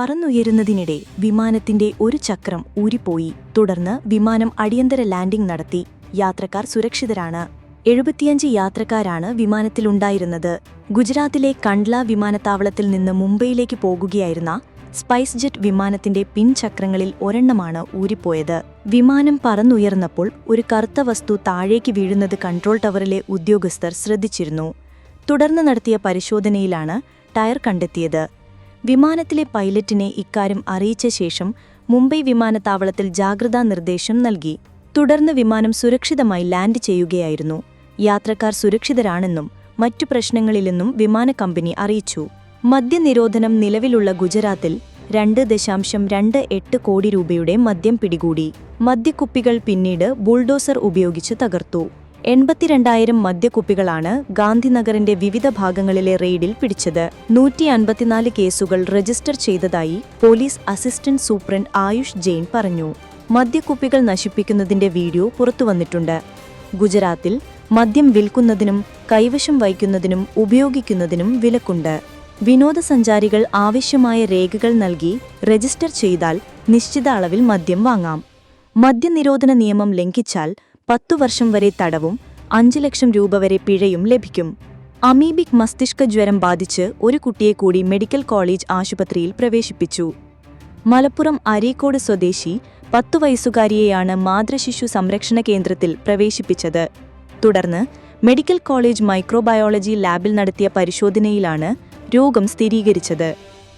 പറന്നുയരുന്നതിനിടെ വിമാനത്തിന്റെ ഒരു ചക്രം ഊരിപ്പോയി. തുടർന്ന് വിമാനം അടിയന്തര ലാൻഡിംഗ് നടത്തി. യാത്രക്കാർ സുരക്ഷിതരാണ്. എഴുപത്തിയഞ്ച് യാത്രക്കാരാണ് വിമാനത്തിലുണ്ടായിരുന്നത്. ഗുജറാത്തിലെ കണ്ട്ല വിമാനത്താവളത്തിൽ നിന്ന് മുംബൈയിലേക്ക് പോകുകയായിരുന്ന സ്പൈസ് ജെറ്റ് വിമാനത്തിന്റെ പിൻചക്രങ്ങളിൽ ഒരെണ്ണമാണ് ഊരിപ്പോയത്. വിമാനം പറന്നുയർന്നപ്പോൾ ഒരു കറുത്ത വസ്തു താഴേക്ക് വീഴുന്നത് കൺട്രോൾ ടവറിലെ ഉദ്യോഗസ്ഥർ ശ്രദ്ധിച്ചിരുന്നു. തുടർന്ന് നടത്തിയ പരിശോധനയിലാണ് ടയർ കണ്ടെത്തിയത്. വിമാനത്തിലെ പൈലറ്റിനെ ഇക്കാര്യം അറിയിച്ച ശേഷം മുംബൈ വിമാനത്താവളത്തിൽ ജാഗ്രതാ നിർദ്ദേശം നൽകി. തുടർന്ന് വിമാനം സുരക്ഷിതമായി ലാൻഡ് ചെയ്യുകയായിരുന്നു. യാത്രക്കാർ സുരക്ഷിതരാണെന്നും മറ്റു പ്രശ്നങ്ങളില്ലെന്നും വിമാന കമ്പനി അറിയിച്ചു. മദ്യനിരോധനം നിലവിലുള്ള ഗുജറാത്തിൽ രണ്ട് ദശാംശം രണ്ട് എട്ട് കോടി രൂപയുടെ മദ്യം പിടികൂടി. മദ്യക്കുപ്പികൾ പിന്നീട് ബുൾഡോസർ ഉപയോഗിച്ച് തകർത്തു. എൺപത്തിരണ്ടായിരം മദ്യക്കുപ്പികളാണ് ഗാന്ധിനഗറിന്റെ വിവിധ ഭാഗങ്ങളിലെ റെയ്ഡിൽ പിടിച്ചത്. നൂറ്റി അൻപത്തിനാല് കേസുകൾ രജിസ്റ്റർ ചെയ്തതായി police assistant superintendent Ayush Jain പറഞ്ഞു. മദ്യക്കുപ്പികൾ നശിപ്പിക്കുന്നതിന്റെ വീഡിയോ പുറത്തുവന്നിട്ടുണ്ട് ഗുജറാത്തിൽ മദ്യം വിൽക്കുന്നതിനും കൈവശം വയ്ക്കുന്നതിനും ഉപയോഗിക്കുന്നതിനും വിലക്കുണ്ട്. വിനോദസഞ്ചാരികൾ ആവശ്യമായ രേഖകൾ നൽകി രജിസ്റ്റർ ചെയ്താൽ നിശ്ചിത അളവിൽ മദ്യം വാങ്ങാം. മദ്യനിരോധന നിയമം ലംഘിച്ചാൽ പത്തു വർഷം വരെ തടവും അഞ്ചു ലക്ഷം രൂപ വരെ പിഴയും ലഭിക്കും. അമീബിക് മസ്തിഷ്ക ജ്വരം ബാധിച്ച് ഒരു കുട്ടിയെ കൂടി മെഡിക്കൽ കോളേജ് ആശുപത്രിയിൽ പ്രവേശിപ്പിച്ചു. മലപ്പുറം അരീക്കോട് സ്വദേശി പത്തു വയസ്സുകാരിയെയാണ് മാതൃശിശു സംരക്ഷണ കേന്ദ്രത്തിൽ പ്രവേശിപ്പിച്ചത്. തുടർന്ന് മെഡിക്കൽ കോളേജ് മൈക്രോബയോളജി ലാബിൽ നടത്തിയ പരിശോധനയിലാണ് രോഗം സ്ഥിരീകരിച്ചത്.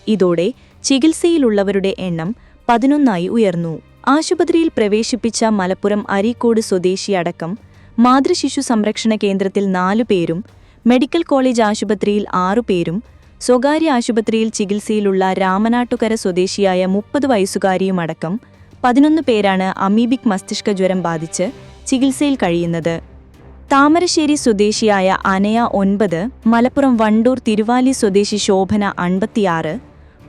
ഇതോടെ ചികിത്സയിലുള്ളവരുടെ എണ്ണം പതിനൊന്നായി ഉയർന്നു. ആശുപത്രിയിൽ പ്രവേശിപ്പിച്ച മലപ്പുറം അരീക്കോട് സ്വദേശിയടക്കം മാതൃശിശു സംരക്ഷണ കേന്ദ്രത്തിൽ നാലു പേരും മെഡിക്കൽ കോളേജ് ആശുപത്രിയിൽ ആറുപേരും സ്വകാര്യ ആശുപത്രിയിൽ ചികിത്സയിലുള്ള രാമനാട്ടുകര സ്വദേശിയായ മുപ്പത് വയസ്സുകാരിയുമടക്കം പതിനൊന്ന് പേരാണ് അമീബിക് മസ്തിഷ്ക ജ്വരം ബാധിച്ച് ചികിത്സയിൽ കഴിയുന്നത്. താമരശ്ശേരി സ്വദേശിയായ അനയ ഒൻപത് മലപ്പുറം വണ്ടൂർ തിരുവാലി സ്വദേശി ശോഭന അൻപത്തിയാറ്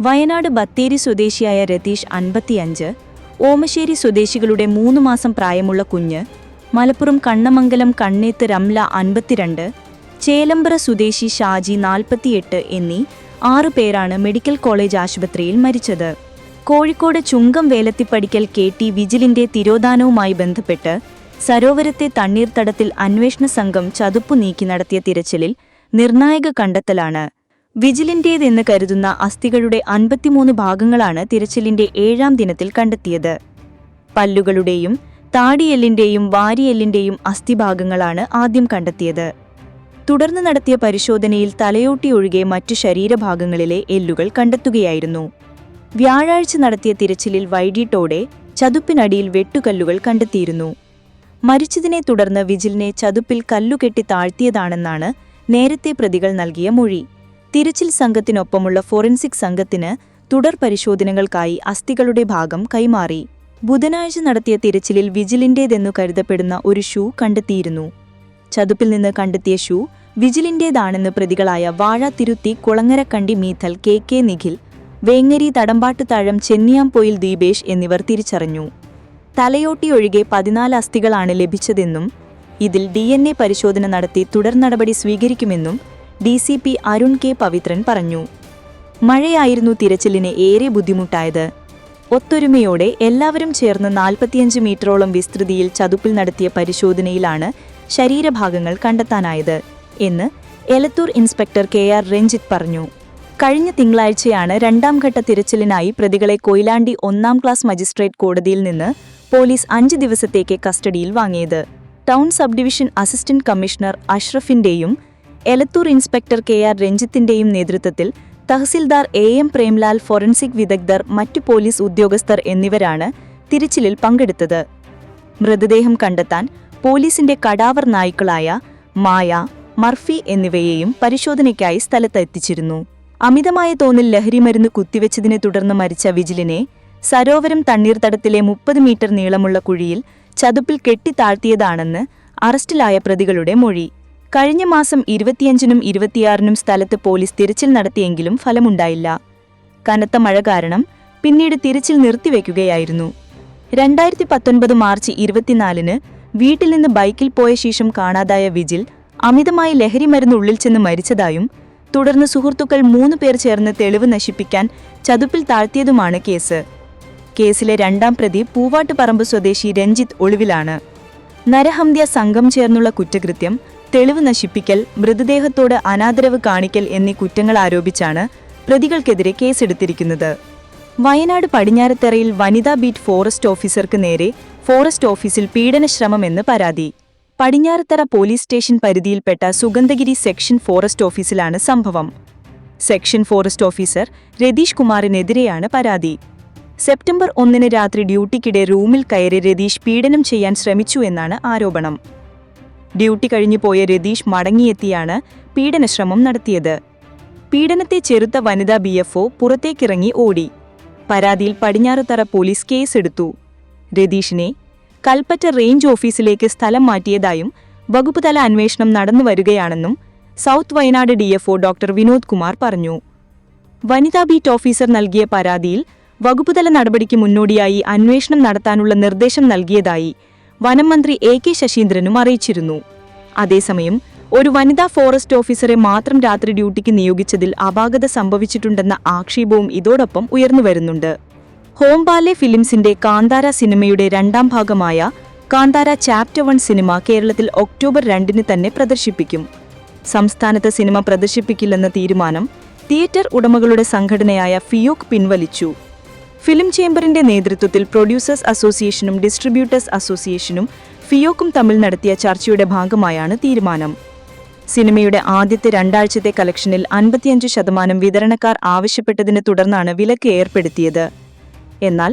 വയനാട് ബത്തേരി സ്വദേശിയായ രതീഷ് അൻപത്തിയഞ്ച് ഓമശ്ശേരി സ്വദേശികളുടെ മൂന്ന് മാസം പ്രായമുള്ള കുഞ്ഞ് മലപ്പുറം കണ്ണമംഗലം കണ്ണേത്ത് രംല അൻപത്തിരണ്ട് ചേലമ്പ്ര സ്വദേശി ഷാജി നാൽപ്പത്തിയെട്ട് എന്നീ ആറു പേരാണ് മെഡിക്കൽ കോളേജ് ആശുപത്രിയിൽ മരിച്ചത്. കോഴിക്കോട് ചുങ്കം വേലത്തിപ്പടിക്കൽ കെ ടി വിജിലിന്റെ തിരോധാനവുമായി ബന്ധപ്പെട്ട് സരോവരത്തെ തണ്ണീർത്തടത്തിൽ അന്വേഷണ സംഘം ചതുപ്പു നീക്കി നടത്തിയ തിരച്ചിലിൽ നിർണായക കണ്ടെത്തലാണ്. വിജിലിന്റേതെന്ന് കരുതുന്ന അസ്ഥികളുടെ അൻപത്തിമൂന്ന് ഭാഗങ്ങളാണ് തിരച്ചിലിന്റെ ഏഴാം ദിനത്തിൽ കണ്ടെത്തിയത്. പല്ലുകളുടെയും താടിയെല്ലിന്റെയും വാരിയെല്ലിന്റെയും അസ്ഥിഭാഗങ്ങളാണ് ആദ്യം കണ്ടെത്തിയത്. തുടർന്ന് നടത്തിയ പരിശോധനയിൽ തലയോട്ടി ഒഴികെ മറ്റു ശരീരഭാഗങ്ങളിലെ എല്ലുകൾ കണ്ടെത്തുകയായിരുന്നു. വ്യാഴാഴ്ച നടത്തിയ തിരച്ചിലിൽ വൈകിട്ടോടെ ചതുപ്പിനടിയിൽ വെട്ടുകല്ലുകൾ കണ്ടെത്തിയിരുന്നു. മരിച്ചതിനെ തുടർന്ന് വിജിലിനെ ചതുപ്പിൽ കല്ലുകെട്ടി താഴ്ത്തിയതാണെന്നാണ് നേരത്തെ പ്രതികൾ നൽകിയ മൊഴി. തിരച്ചിൽ സംഘത്തിനൊപ്പമുള്ള ഫോറൻസിക് സംഘത്തിന് തുടർ പരിശോധനകൾക്കായി അസ്ഥികളുടെ ഭാഗം കൈമാറി. ബുധനാഴ്ച നടത്തിയ തിരച്ചിലിൽ വിജിലിന്റേതെന്നു കരുതപ്പെടുന്ന ഒരു ഷൂ കണ്ടെത്തിയിരുന്നു. ചതുപ്പിൽ നിന്ന് കണ്ടെത്തിയ ഷൂ വിജിലിന്റേതാണെന്ന് പ്രതികളായ വാഴ തിരുത്തി കുളങ്ങരക്കണ്ടി മീഥൽ കെ. കെ. നിഖിൽ വേങ്ങരി തടമ്പാട്ടുതാഴം ചെന്നിയാംപൊയിൽ ദീപേഷ് എന്നിവർ തിരിച്ചറിഞ്ഞു. തലയോട്ടിയൊഴികെ പതിനാല് അസ്ഥികളാണ് ലഭിച്ചതെന്നും ഇതിൽ ഡി പരിശോധന നടത്തി തുടർ നടപടി സ്വീകരിക്കുമെന്നും D C P Arun K Pavithran പറഞ്ഞു. മഴയായിരുന്നു തിരച്ചിലിന് ഏറെ ബുദ്ധിമുട്ടായത്. ഒത്തൊരുമയോടെ എല്ലാവരും ചേർന്ന് നാൽപ്പത്തിയഞ്ച് മീറ്ററോളം വിസ്തൃതിയിൽ ചതുപ്പിൽ നടത്തിയ പരിശോധനയിലാണ് ശരീരഭാഗങ്ങൾ കണ്ടെത്താനായത് എന്ന് Elathur inspector K R Ranjith പറഞ്ഞു. കഴിഞ്ഞ തിങ്കളാഴ്ചയാണ് രണ്ടാം ഘട്ട തിരച്ചിലിനായി പ്രതികളെ കൊയിലാണ്ടി ഒന്നാം ക്ലാസ് മജിസ്ട്രേറ്റ് കോടതിയിൽ നിന്ന് പോലീസ് അഞ്ച് ദിവസത്തേക്ക് കസ്റ്റഡിയിൽ വാങ്ങിയത്. Town sub division assistant commissioner അഷ്റഫിന്റെയും Elathur inspector K R രഞ്ജിത്തിന്റെയും നേതൃത്വത്തിൽ tahsildar A M Premlal forensic വിദഗ്ധർ മറ്റു പോലീസ് ഉദ്യോഗസ്ഥർ എന്നിവരാണ് തിരച്ചിലിൽ പങ്കെടുത്തത്. മൃതദേഹം കണ്ടെത്താൻ പോലീസിന്റെ കടാവർ നായ്ക്കളായ മായ മർഫി എന്നിവയെയും പരിശോധനയ്ക്കായി സ്ഥലത്ത് എത്തിച്ചിരുന്നു അമിതമായ തോതിൽ ലഹരിമരുന്ന് കുത്തിവെച്ചതിനെ തുടർന്ന് മരിച്ച വിജിലിനെ സരോവരം തണ്ണീർത്തടത്തിലെ മുപ്പത് മീറ്റർ നീളമുള്ള കുഴിയിൽ ചതുപ്പിൽ കെട്ടിത്താഴ്ത്തിയതാണെന്ന് അറസ്റ്റിലായ പ്രതികളുടെ മൊഴി. കഴിഞ്ഞ മാസം ഇരുപത്തിയഞ്ചിനും ഇരുപത്തിയാറിനും സ്ഥലത്ത് പോലീസ് തിരച്ചിൽ നടത്തിയെങ്കിലും ഫലമുണ്ടായില്ല. കനത്ത മഴ കാരണം പിന്നീട് തിരച്ചിൽ നിർത്തിവെക്കുകയായിരുന്നു. രണ്ടായിരത്തി പത്തൊൻപത് മാർച്ച് ഇരുപത്തിനാലിന് വീട്ടിൽ നിന്ന് ബൈക്കിൽ പോയ ശേഷം കാണാതായ വിജിൽ അമിതമായി ലഹരി മരുന്ന് ഉള്ളിൽ ചെന്ന് മരിച്ചതായും തുടർന്ന് സുഹൃത്തുക്കൾ മൂന്ന് പേർ ചേർന്ന് തെളിവ് നശിപ്പിക്കാൻ ചതുപ്പിൽ താഴ്ത്തിയതുമാണ് കേസ്. കേസിലെ രണ്ടാം പ്രതി പൂവാട്ടുപറമ്പ് സ്വദേശി രഞ്ജിത്ത് ഒളിവിലാണ്. നരഹന്ത്യ സംഘം ചേർന്നുള്ള കുറ്റകൃത്യം തെളിവ് നശിപ്പിക്കൽ മൃതദേഹത്തോട് അനാദരവ് കാണിക്കൽ എന്നീ കുറ്റങ്ങൾ ആരോപിച്ചാണ് പ്രതികൾക്കെതിരെ കേസെടുത്തിരിക്കുന്നത്. വയനാട് പടിഞ്ഞാറത്തറയിൽ വനിതാ ബീറ്റ് ഫോറസ്റ്റ് ഓഫീസർക്ക് നേരെ ഫോറസ്റ്റ് ഓഫീസിൽ പീഡനശ്രമമെന്ന് പരാതി. പടിഞ്ഞാറത്തറ പോലീസ് സ്റ്റേഷൻ പരിധിയിൽപ്പെട്ട സുഗന്ധഗിരി സെക്ഷൻ ഫോറസ്റ്റ് ഓഫീസിലാണ് സംഭവം. സെക്ഷൻ ഫോറസ്റ്റ് ഓഫീസർ രതീഷ് കുമാറിനെതിരെയാണ് പരാതി. സെപ്റ്റംബർ ഒന്നിന് രാത്രി ഡ്യൂട്ടിക്കിടെ റൂമിൽ കയറി രതീഷ് പീഡനം ചെയ്യാൻ ശ്രമിച്ചു എന്നാണ് ആരോപണം. ഡ്യൂട്ടി കഴിഞ്ഞു പോയ രതീഷ് മടങ്ങിയെത്തിയാണ് പീഡനശ്രമം നടത്തിയത്. പീഡനത്തെ ചെറുത്ത വനിതാ ബി എഫ് ഒ പുറത്തേക്കിറങ്ങി ഓടി. പരാതിയിൽ പടിഞ്ഞാറുതറ പോലീസ് കേസെടുത്തു. രതീഷിനെ കൽപ്പറ്റ റേഞ്ച് ഓഫീസിലേക്ക് സ്ഥലം മാറ്റിയതായും വകുപ്പുതല അന്വേഷണം നടന്നു വരികയാണെന്നും south Wayanad D F O doctor Vinod Kumar പറഞ്ഞു. വനിതാ ബീറ്റ് ഓഫീസർ നൽകിയ പരാതിയിൽ വകുപ്പുതല നടപടിക്ക് മുന്നോടിയായി അന്വേഷണം നടത്താനുള്ള നിർദ്ദേശം നൽകിയതായി വനം മന്ത്രി എ കെ ശശീന്ദ്രനും അറിയിച്ചിരുന്നു. അതേസമയം ഒരു വനിതാ ഫോറസ്റ്റ് ഓഫീസറെ മാത്രം രാത്രി ഡ്യൂട്ടിക്ക് നിയോഗിച്ചതിൽ അപാകത സംഭവിച്ചിട്ടുണ്ടെന്ന ആക്ഷേപവും ഇതോടൊപ്പം ഉയർന്നുവരുന്നുണ്ട് ഹോംബാലെ ഫിലിംസിന്റെ കാന്താര സിനിമയുടെ രണ്ടാം ഭാഗമായ കാന്താര ചാപ്റ്റർ വൺ സിനിമ കേരളത്തിൽ ഒക്ടോബർ രണ്ടിന് തന്നെ പ്രദർശിപ്പിക്കും. സംസ്ഥാനത്ത് സിനിമ പ്രദർശിപ്പിക്കില്ലെന്ന തീരുമാനം തിയേറ്റർ ഉടമകളുടെ സംഘടനയായ ഫിയോക് പിൻവലിച്ചു. ഫിലിം ചേംബറിന്റെ നേതൃത്വത്തിൽ പ്രൊഡ്യൂസേഴ്സ് അസോസിയേഷനും ഡിസ്ട്രിബ്യൂട്ടേഴ്സ് അസോസിയേഷനും ഫിയോക്കും തമ്മിൽ നടത്തിയ ചർച്ചയുടെ ഭാഗമായാണ് തീരുമാനം. സിനിമയുടെ ആദ്യത്തെ രണ്ടാഴ്ചത്തെ കളക്ഷനിൽ അൻപത്തിയഞ്ച് ശതമാനം വിതരണക്കാർ ആവശ്യപ്പെട്ടതിനെ തുടർന്നാണ് വിലക്ക് ഏർപ്പെടുത്തിയത്. എന്നാൽ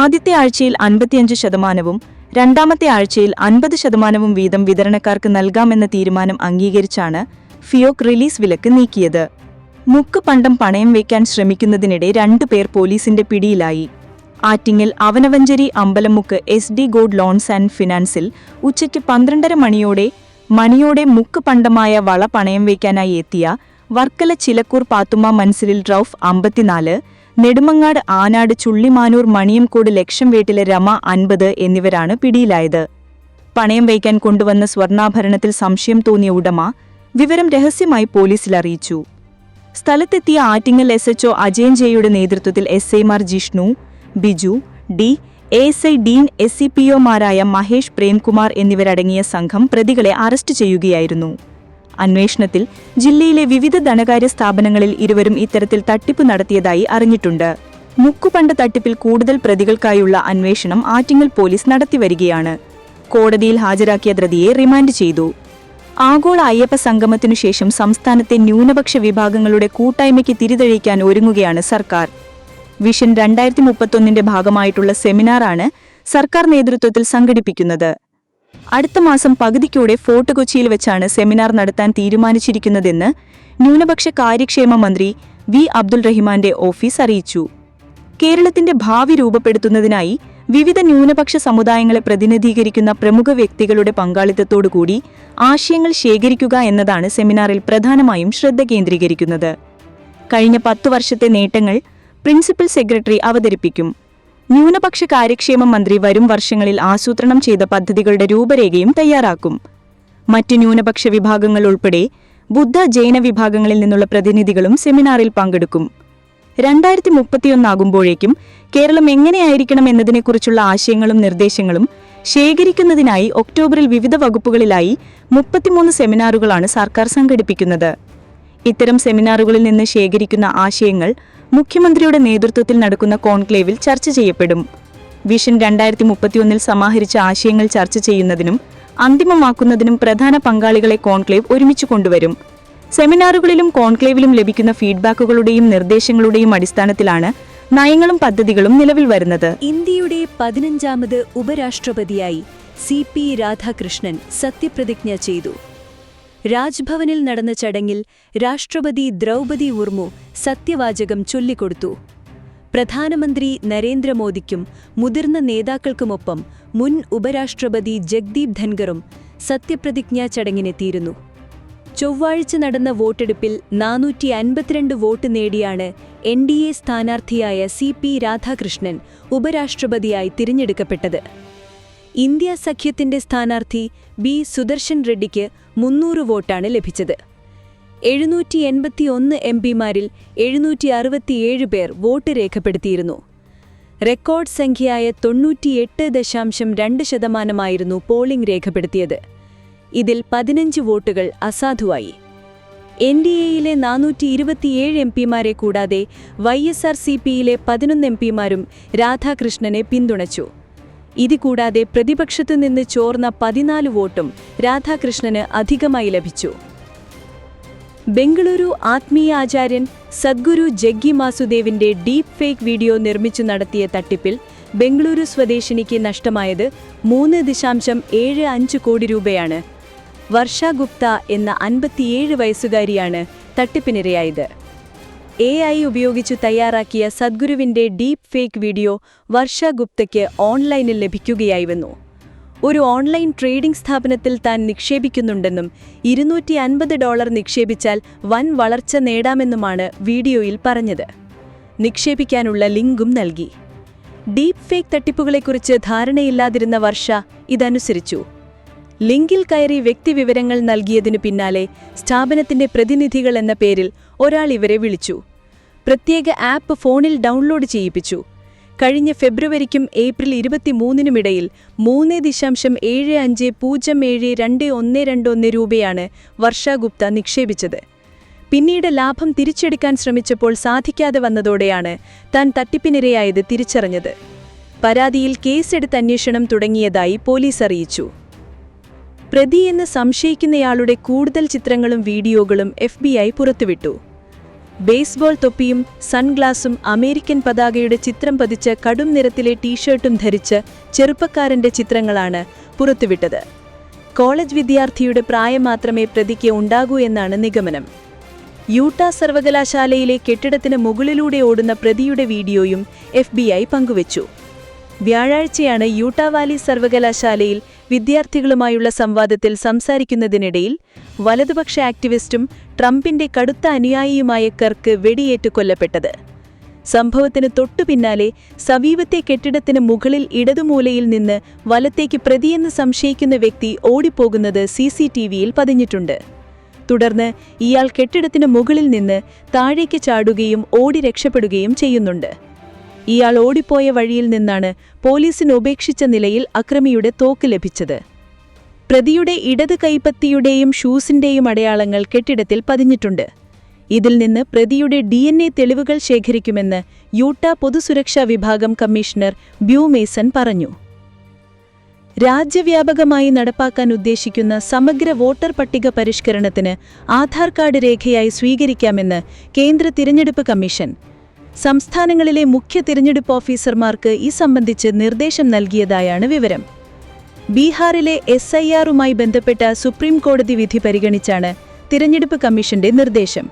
ആദ്യത്തെ ആഴ്ചയിൽ അൻപത്തിയഞ്ച് ശതമാനവും രണ്ടാമത്തെ ആഴ്ചയിൽ അൻപത് ശതമാനവും വീതം വിതരണക്കാർക്ക് നൽകാമെന്ന തീരുമാനം അംഗീകരിച്ചാണ് ഫിയോക് റിലീസ് വിലക്ക് നീക്കിയത്. മുക്ക് പണ്ടം പണയം വയ്ക്കാൻ ശ്രമിക്കുന്നതിനിടെ രണ്ടു പേർ പോലീസിന്റെ പിടിയിലായി. Attingal Avanavanchery Ambalamukku S D God loans and ഫിനാൻസിൽ ഉച്ചയ്ക്ക് പന്ത്രണ്ടര മണിയോടെ മണിയോടെ മുക്ക് പണ്ടമായ വള പണയം വയ്ക്കാനായി എത്തിയ വർക്കല ചിലക്കൂർ പാത്തുമ്മ മൻസിലിൽ റൌഫ് അമ്പത്തിനാല് നെടുമങ്ങാട് ആനാട് ചുള്ളിമാനൂർ മണിയംകോട് ലക്ഷം വീട്ടിലെ രമ അൻപത് എന്നിവരാണ് പിടിയിലായത്. പണയം വയ്ക്കാൻ കൊണ്ടുവന്ന സ്വർണാഭരണത്തിൽ സംശയം തോന്നിയ ഉടമ വിവരം രഹസ്യമായി പോലീസിൽ അറിയിച്ചു. സ്ഥലത്തെത്തിയ ആറ്റിങ്ങൽ എസ് എച്ച്ഒ അജയൻ ജെയുടെ നേതൃത്വത്തിൽ S ഐമാർ Jishnu Biju D A S I Dean S C P ഒമാരായ Mahesh Premkumar എന്നിവരടങ്ങിയ സംഘം പ്രതികളെ അറസ്റ്റ് ചെയ്യുകയായിരുന്നു. അന്വേഷണത്തിൽ ജില്ലയിലെ വിവിധ ധനകാര്യ സ്ഥാപനങ്ങളിൽ ഇരുവരും ഇത്തരത്തിൽ തട്ടിപ്പ് നടത്തിയതായി അറിഞ്ഞിട്ടുണ്ട്. മുക്കുപണ്ട തട്ടിപ്പിൽ കൂടുതൽ പ്രതികൾക്കായുള്ള അന്വേഷണം ആറ്റിങ്ങൽ പോലീസ് നടത്തിവരികയാണ്. കോടതിയിൽ ഹാജരാക്കിയ ധൃതിയെ റിമാൻഡ് ചെയ്തു. ആഗോള അയ്യപ്പ സംഗമത്തിനു ശേഷം സംസ്ഥാനത്തെ ന്യൂനപക്ഷ വിഭാഗങ്ങളുടെ കൂട്ടായ്മയ്ക്ക് തിരിതെളിക്കാൻ ഒരുങ്ങുകയാണ് സർക്കാർ. വിഷൻ രണ്ടായിരത്തി മുപ്പത്തൊന്നിന്റെ ഭാഗമായിട്ടുള്ള സെമിനാറാണ് സർക്കാർ നേതൃത്വത്തിൽ സംഘടിപ്പിക്കുന്നത്. അടുത്ത മാസം പകുതിക്കൂടെ ഫോർട്ട് കൊച്ചിയിൽ വെച്ചാണ് സെമിനാർ നടത്താൻ തീരുമാനിച്ചിരിക്കുന്നതെന്ന് ന്യൂനപക്ഷ കാര്യക്ഷേമ മന്ത്രി വി അബ്ദുൾ റഹിമാന്റെ ഓഫീസ് അറിയിച്ചു. കേരളത്തിന്റെ ഭാവി രൂപപ്പെടുത്തുന്നതിനായി വിവിധ ന്യൂനപക്ഷ സമുദായങ്ങളെ പ്രതിനിധീകരിക്കുന്ന പ്രമുഖ വ്യക്തികളുടെ പങ്കാളിത്തത്തോടുകൂടി ആശയങ്ങൾ ശേഖരിക്കുക എന്നതാണ് സെമിനാറിൽ പ്രധാനമായും ശ്രദ്ധ കേന്ദ്രീകരിക്കുന്നത്. കഴിഞ്ഞ പത്തു വർഷത്തെ നേട്ടങ്ങൾ പ്രിൻസിപ്പൽ സെക്രട്ടറി അവതരിപ്പിക്കും. ന്യൂനപക്ഷ കാര്യക്ഷേമ മന്ത്രി വരും വർഷങ്ങളിൽ ആസൂത്രണം ചെയ്ത പദ്ധതികളുടെ രൂപരേഖയും തയ്യാറാക്കും. മറ്റ് ന്യൂനപക്ഷ വിഭാഗങ്ങൾ ഉൾപ്പെടെ ബുദ്ധ ജൈന വിഭാഗങ്ങളിൽ നിന്നുള്ള പ്രതിനിധികളും സെമിനാറിൽ പങ്കെടുക്കും. രണ്ടായിരത്തി മുപ്പത്തിയൊന്നാകുമ്പോഴേക്കും കേരളം എങ്ങനെയായിരിക്കണം എന്നതിനെക്കുറിച്ചുള്ള ആശയങ്ങളും നിർദ്ദേശങ്ങളും ശേഖരിക്കുന്നതിനായി ഒക്ടോബറിൽ വിവിധ വകുപ്പുകളിലായി മുപ്പത്തിമൂന്ന് സെമിനാറുകളാണ് സർക്കാർ സംഘടിപ്പിക്കുന്നത്. ഇത്തരം സെമിനാറുകളിൽ നിന്ന് ശേഖരിക്കുന്ന ആശയങ്ങൾ മുഖ്യമന്ത്രിയുടെ നേതൃത്വത്തിൽ നടക്കുന്ന കോൺക്ലേവിൽ ചർച്ച ചെയ്യപ്പെടും. വിഷൻ രണ്ടായിരത്തി മുപ്പത്തിയൊന്നിൽ സമാഹരിച്ച ആശയങ്ങൾ ചർച്ച ചെയ്യുന്നതിനും അന്തിമമാക്കുന്നതിനും പ്രധാന പങ്കാളികളെ കോൺക്ലേവ് ഒരുമിച്ച് കൊണ്ടുവരും. സെമിനാറുകളിലും കോൺക്ലേവിലും ലഭിക്കുന്ന ഫീഡ്ബാക്കുകളുടെയും നിർദ്ദേശങ്ങളുടെയും അടിസ്ഥാനത്തിലാണ് നയങ്ങളും പദ്ധതികളും നിലവിൽ വരുന്നത്. ഇന്ത്യയുടെ പതിനഞ്ചാമത് ഉപരാഷ്ട്രപതിയായി സി പി രാധാകൃഷ്ണൻ സത്യപ്രതിജ്ഞ ചെയ്തു. രാജ്ഭവനിൽ നടന്ന ചടങ്ങിൽ രാഷ്ട്രപതി ദ്രൗപദി മുർമു സത്യവാചകം ചൊല്ലിക്കൊടുത്തു. പ്രധാനമന്ത്രി നരേന്ദ്രമോദിക്കും മുതിർന്ന നേതാക്കൾക്കുമൊപ്പം മുൻ ഉപരാഷ്ട്രപതി ജഗ്ദീപ് ധൻഗറും സത്യപ്രതിജ്ഞാ ചടങ്ങിനെത്തിയിരുന്നു. ചൊവ്വാഴ്ച നടന്ന വോട്ടെടുപ്പിൽ നാനൂറ്റി അൻപത്തിരണ്ട് വോട്ട് നേടിയാണ് എൻ ഡി എ സ്ഥാനാർത്ഥിയായ സി പി രാധാകൃഷ്ണൻ ഉപരാഷ്ട്രപതിയായി തിരഞ്ഞെടുക്കപ്പെട്ടത്. ഇന്ത്യ സഖ്യത്തിന്റെ സ്ഥാനാർത്ഥി ബി സുദർശൻ റെഡ്ഡിക്ക് മുന്നൂറ് വോട്ടാണ് ലഭിച്ചത്. എഴുന്നൂറ്റി എൺപത്തിയൊന്ന് എം പിമാരിൽ എഴുന്നൂറ്റി അറുപത്തിയേഴ് പേർ വോട്ട് രേഖപ്പെടുത്തിയിരുന്നു. റെക്കോർഡ് സംഖ്യയായ തൊണ്ണൂറ്റിയെട്ട് ദശാംശം രണ്ട് ശതമാനമായിരുന്നു പോളിംഗ് രേഖപ്പെടുത്തിയത്. ഇതിൽ പതിനഞ്ച് വോട്ടുകൾ അസാധുവായി. എൻ ഡി എയിലെ നാനൂറ്റി ഇരുപത്തിയേഴ് എം പിമാരെ കൂടാതെ വൈ എസ് ആർ സി പിയിലെ പതിനൊന്ന് എം പിമാരും രാധാകൃഷ്ണനെ പിന്തുണച്ചു. ഇതുകൂടാതെ പ്രതിപക്ഷത്തു നിന്ന് ചോർന്ന പതിനാല് വോട്ടും രാധാകൃഷ്ണന് അധികമായി ലഭിച്ചു. ബംഗളൂരു ആത്മീയ ആചാര്യൻ സദ്ഗുരു ജഗ്ഗി മാസുദേവിന്റെ ഡീപ് ഫേക്ക് വീഡിയോ നിർമ്മിച്ചു നടത്തിയ തട്ടിപ്പിൽ ബംഗളൂരു സ്വദേശിനിക്ക് നഷ്ടമായത് മൂന്ന് ദശാംശം ഏഴ് അഞ്ച് കോടി രൂപയാണ്. വർഷ ഗുപ്ത എന്ന അൻപത്തിയേഴ് വയസ്സുകാരിയാണ് തട്ടിപ്പിനിരയായത്. എ ഐ ഉപയോഗിച്ചു തയ്യാറാക്കിയ സദ്ഗുരുവിന്റെ ഡീപ് ഫേക്ക് വീഡിയോ വർഷ ഗുപ്തയ്ക്ക് ഓൺലൈനിൽ ലഭിക്കുകയായിരുന്നു ഒരു ഓൺലൈൻ ട്രേഡിംഗ് സ്ഥാപനത്തിൽ താൻ നിക്ഷേപിക്കുന്നുണ്ടെന്നും ഇരുന്നൂറ്റി അൻപത് ഡോളർ നിക്ഷേപിച്ചാൽ വൻ വളർച്ച നേടാമെന്നുമാണ് വീഡിയോയിൽ പറഞ്ഞത്. നിക്ഷേപിക്കാനുള്ള ലിങ്കും നൽകി. ഡീപ് ഫേക്ക് തട്ടിപ്പുകളെക്കുറിച്ച് ധാരണയില്ലാതിരുന്ന വർഷ ഇതനുസരിച്ചു. ലിങ്കിൽ കയറി വ്യക്തിവിവരങ്ങൾ നൽകിയതിനു പിന്നാലെ സ്ഥാപനത്തിന്റെ പ്രതിനിധികൾ എന്ന പേരിൽ ഒരാൾ ഇവരെ വിളിച്ചു. പ്രത്യേക ആപ്പ് ഫോണിൽ ഡൗൺലോഡ് ചെയ്യിപ്പിച്ചു. കഴിഞ്ഞ ഫെബ്രുവരിക്കും ഏപ്രിൽ ഇരുപത്തിമൂന്നിനുമിടയിൽ മൂന്ന് ദശാംശം ഏഴ് അഞ്ച് പൂജ്യം ഏഴ് രണ്ട് ഒന്ന് രണ്ട് ഒന്ന് രൂപയാണ് വർഷ ഗുപ്ത നിക്ഷേപിച്ചത്. പിന്നീട് ലാഭം തിരിച്ചെടുക്കാൻ ശ്രമിച്ചപ്പോൾ സാധിക്കാതെ വന്നതോടെയാണ് താൻ തട്ടിപ്പിനിരയായത് തിരിച്ചറിഞ്ഞത്. പരാതിയിൽ കേസെടുത്ത് അന്വേഷണം തുടങ്ങിയതായി പോലീസ് അറിയിച്ചു. പ്രതിയെന്ന് സംശയിക്കുന്നയാളുടെ കൂടുതൽ ചിത്രങ്ങളും വീഡിയോകളും എഫ് ബി ഐ പുറത്തുവിട്ടു. ബേസ്ബോൾ തൊപ്പിയും സൺഗ്ലാസും അമേരിക്കൻ പതാകയുടെ ചിത്രം പതിച്ച കടും നിറത്തിലെ ടീഷർട്ടും ധരിച്ച് ചെറുപ്പക്കാരന്റെ ചിത്രങ്ങളാണ് പുറത്തുവിട്ടത്. കോളേജ് വിദ്യാർത്ഥിയുടെ പ്രായം മാത്രമേ പ്രതിക്ക് ഉണ്ടാകൂ എന്നാണ് നിഗമനം. യൂട്ട സർവകലാശാലയിലെ കെട്ടിടത്തിന് മുകളിലൂടെ ഓടുന്ന പ്രതിയുടെ വീഡിയോയും എഫ് പങ്കുവച്ചു. വ്യാഴാഴ്ചയാണ് യൂട്ട വാലി സർവകലാശാലയിൽ വിദ്യാർത്ഥികളുമായുള്ള സംവാദത്തിൽ സംസാരിക്കുന്നതിനിടയിൽ വലതുപക്ഷ ആക്ടിവിസ്റ്റും ട്രംപിന്റെ കടുത്ത അനുയായിയുമായ കർക്ക് വെടിയേറ്റ് കൊല്ലപ്പെട്ടത്. സംഭവത്തിന് തൊട്ടുപിന്നാലെ സമീപത്തെ കെട്ടിടത്തിന് മുകളിൽ ഇടതുമൂലയിൽ നിന്ന് വലത്തേക്ക് പ്രതിയെന്ന് സംശയിക്കുന്ന വ്യക്തി ഓടിപ്പോകുന്നത് സി സി ടി വിയിൽ പതിഞ്ഞിട്ടുണ്ട്. തുടർന്ന് ഇയാൾ കെട്ടിടത്തിന് മുകളിൽ നിന്ന് താഴേക്ക് ചാടുകയും ഓടി രക്ഷപ്പെടുകയും ചെയ്യുന്നുണ്ട്. ഇയാൾ ഓടിപ്പോയ വഴിയിൽ നിന്നാണ് പോലീസിന് ഉപേക്ഷിച്ച നിലയിൽ അക്രമിയുടെ തോക്ക് ലഭിച്ചത്. പ്രതിയുടെ ഇടത് കൈപ്പത്തിയുടെയും ഷൂസിന്റെയും അടയാളങ്ങൾ കെട്ടിടത്തിൽ പതിഞ്ഞിട്ടുണ്ട്. ഇതിൽ നിന്ന് പ്രതിയുടെ ഡി എൻ എ തെളിവുകൾ ശേഖരിക്കുമെന്ന് യൂട്ട പൊതുസുരക്ഷാ വിഭാഗം കമ്മീഷണർ ബ്യൂ മേസൺ പറഞ്ഞു. രാജ്യവ്യാപകമായി നടപ്പാക്കാൻ ഉദ്ദേശിക്കുന്ന സമഗ്ര വോട്ടർ പട്ടിക പരിഷ്കരണത്തിന് ആധാർ കാർഡ് രേഖയായി സ്വീകരിക്കാമെന്ന് കേന്ദ്ര തിരഞ്ഞെടുപ്പ് കമ്മീഷൻ സംസ്ഥാനങ്ങളിലെ മുഖ്യ തിരഞ്ഞെടുപ്പ് ഓഫീസർമാർക്ക് ഈ സംബന്ധിച്ച് നിർദ്ദേശം നൽകിയതായാണ് വിവരം. ബീഹാറിലെ എസ് ഐ ആറുമായി ബന്ധപ്പെട്ട സുപ്രീം കോടതി വിധി പരിഗണിച്ചാണ് തിരഞ്ഞെടുപ്പ് കമ്മീഷന്റെ നിർദ്ദേശം.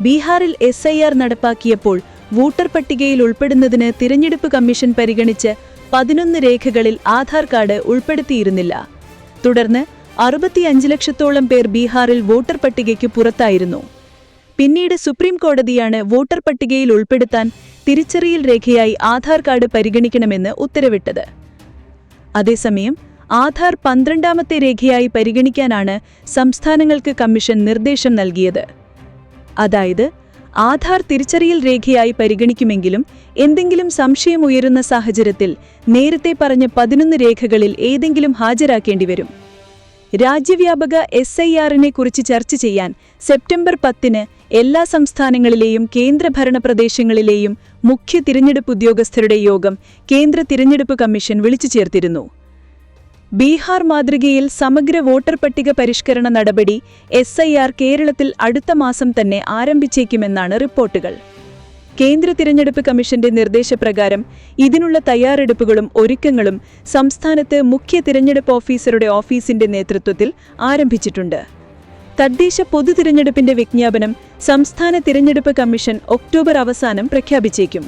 ബീഹാറിൽ എസ് ഐ ആർ നടപ്പാക്കിയപ്പോൾ വോട്ടർ പട്ടികയിൽ ഉൾപ്പെടുന്നതിന് തിരഞ്ഞെടുപ്പ് കമ്മീഷൻ പരിഗണിച്ച് പതിനൊന്ന് രേഖകളിൽ ആധാർ കാർഡ് ഉൾപ്പെടുത്തിയിരുന്നില്ല. തുടർന്ന് അറുപത്തിയഞ്ച് ലക്ഷത്തോളം പേർ ബീഹാറിൽ വോട്ടർ പട്ടികയ്ക്ക് പുറത്തായിരുന്നു. പിന്നീട് സുപ്രീം കോടതിയാണ് വോട്ടർ പട്ടികയിൽ ഉൾപ്പെടുത്താൻ തിരിച്ചറിയൽ രേഖയായി ആധാർ കാർഡ് പരിഗണിക്കണമെന്ന് ഉത്തരവിട്ടത്. അതേസമയം ആധാർ പന്ത്രണ്ടാമത്തെ രേഖയായി പരിഗണിക്കാനാണ് സംസ്ഥാനങ്ങൾക്ക് കമ്മീഷൻ നിർദ്ദേശം നൽകിയത്. അതായത് ആധാർ തിരിച്ചറിയൽ രേഖയായി പരിഗണിക്കുമെങ്കിലും എന്തെങ്കിലും സംശയം ഉയരുന്ന സാഹചര്യത്തിൽ നേരത്തെ പറഞ്ഞ പതിനൊന്ന് രേഖകളിൽ ഏതെങ്കിലും ഹാജരാക്കേണ്ടിവരും രാജ്യവ്യാപക എസ് ഐ ആറിനെ കുറിച്ച് ചർച്ച ചെയ്യാൻ സെപ്റ്റംബർ പത്തിന് എല്ലാ സംസ്ഥാനങ്ങളിലെയും കേന്ദ്രഭരണ പ്രദേശങ്ങളിലെയും മുഖ്യ തിരഞ്ഞെടുപ്പ് ഉദ്യോഗസ്ഥരുടെ യോഗം കേന്ദ്ര തിരഞ്ഞെടുപ്പ് കമ്മീഷൻ വിളിച്ചു ചേർത്തിരുന്നു. ബീഹാർ മാതൃകയിൽ സമഗ്ര വോട്ടർ പട്ടിക പരിഷ്കരണ നടപടി എസ് കേരളത്തിൽ അടുത്ത മാസം തന്നെ ആരംഭിച്ചേക്കുമെന്നാണ് റിപ്പോർട്ടുകൾ. കേന്ദ്ര തിരഞ്ഞെടുപ്പ് കമ്മീഷന്റെ നിർദ്ദേശപ്രകാരം ഇതിനുള്ള തയ്യാറെടുപ്പുകളും ഒരുക്കങ്ങളും സംസ്ഥാനത്ത് മുഖ്യ തിരഞ്ഞെടുപ്പ് ഓഫീസറുടെ ഓഫീസിന്റെ നേതൃത്വത്തിൽ ആരംഭിച്ചിട്ടുണ്ട്. തദ്ദേശ പൊതു തിരഞ്ഞെടുപ്പിന്റെ വിജ്ഞാപനം സംസ്ഥാന തിരഞ്ഞെടുപ്പ് കമ്മീഷൻ ഒക്ടോബർ അവസാനം പ്രഖ്യാപിച്ചേക്കും.